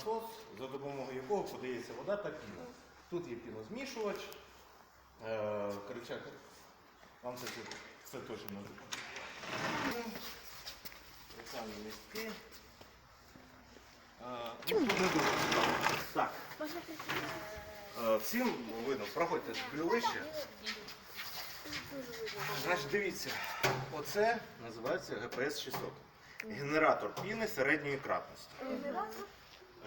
насос, за допомогою якого подається вода та піна. Тут є пінозмішувач. Е, вам це, це точно не допоможе. Містки. Е, ну. Так. Е, Всім видно, проходьте ближче. Значить, дивіться, оце називається ГПС 600. Генератор піни середньої кратності.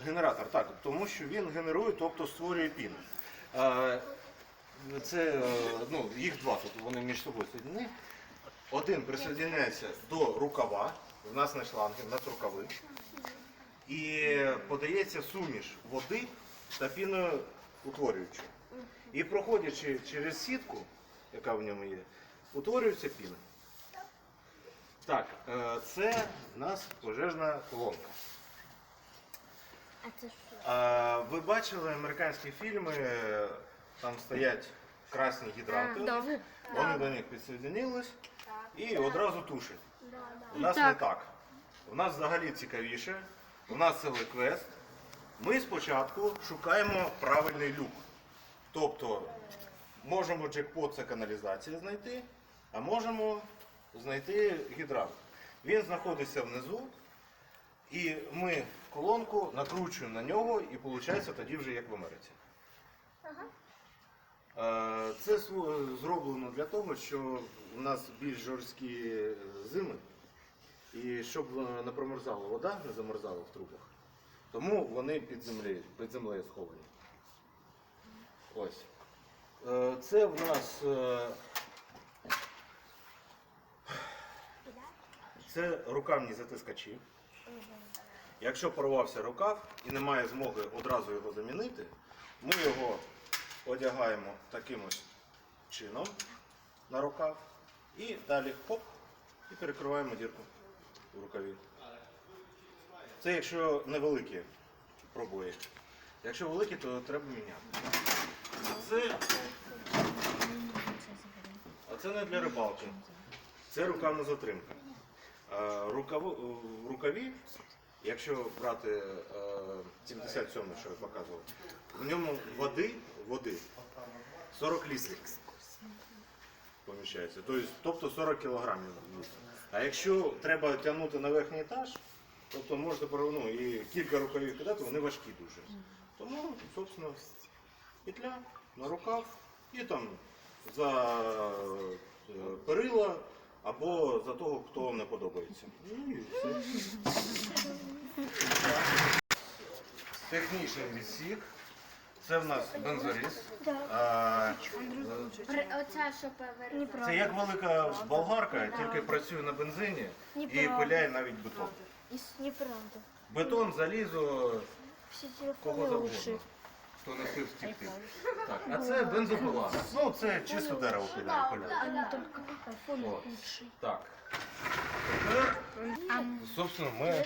Генератор, так, тому що він генерує, тобто створює піну. Е, Це е, ну, їх два тут, вони між собою соєдинені. Один присоединяється до рукава, в нас не шланги, в нас рукави. І подається суміш води та піною утворюючою. І проходячи через сітку, яка в ньому є, утворюється піна. Так, е, це в нас пожежна колонка. А це що? А, ви бачили американські фільми, там стоять красні гідранти, да. вони до них підсоединились і одразу тушать. У нас не так. У нас взагалі цікавіше. У нас це квест. Ми спочатку шукаємо правильний люк. Тобто можемо джекпот це каналізація знайти, а можемо знайти гідрант. Він знаходиться внизу, і ми колонку накручуємо на нього, і виходить тоді вже як в Америці. Е, Це зроблено для того, що у нас більш жорсткі зими, і щоб е, не промерзала вода, не замерзала в трубах. Тому вони під землею, під землею сховані. Ось. Е, Це в нас е, це рукавні затискачі. Якщо порвався рукав і немає змоги одразу його замінити, ми його одягаємо таким ось чином на рукав і далі хоп, і перекриваємо дірку в рукаві. Це якщо невеликі пробої. Якщо великі, то треба міняти. Це, а це не для рибалки. Це рукавна затримка. Е, рукаву- в рукаві, якщо брати е, 77 що я показував, в ньому води, води 40 літрів поміщається. Тобто, тобто 40 кілограмів. А якщо треба тягнути на верхній етаж, тобто порав- ну, і кілька рукавів кидати, вони важкі дуже. Тому, собственно, петля на рукав і там за е, перила або за того, хто вам не подобається. Ну і все. Технічний відсік. Це в нас бензоріз. А, При- що повернути. Це як велика болгарка, тільки працює на бензині і пиляє навіть бетон. Неправда. Бетон, залізо, Всі кого телефони завгодно. Хто не встиг втікти. Так, а це бензопила. Ну, це чисто дерево только айфон Вот. лучший. Так. Тепер, собственно, ми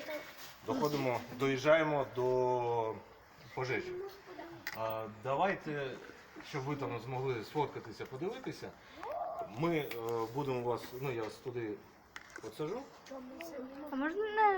доходимо, доїжджаємо до пожежі. А, давайте, щоб ви там змогли сфоткатися, подивитися. Ми е, будемо вас, ну я вас туди посажу. А можно на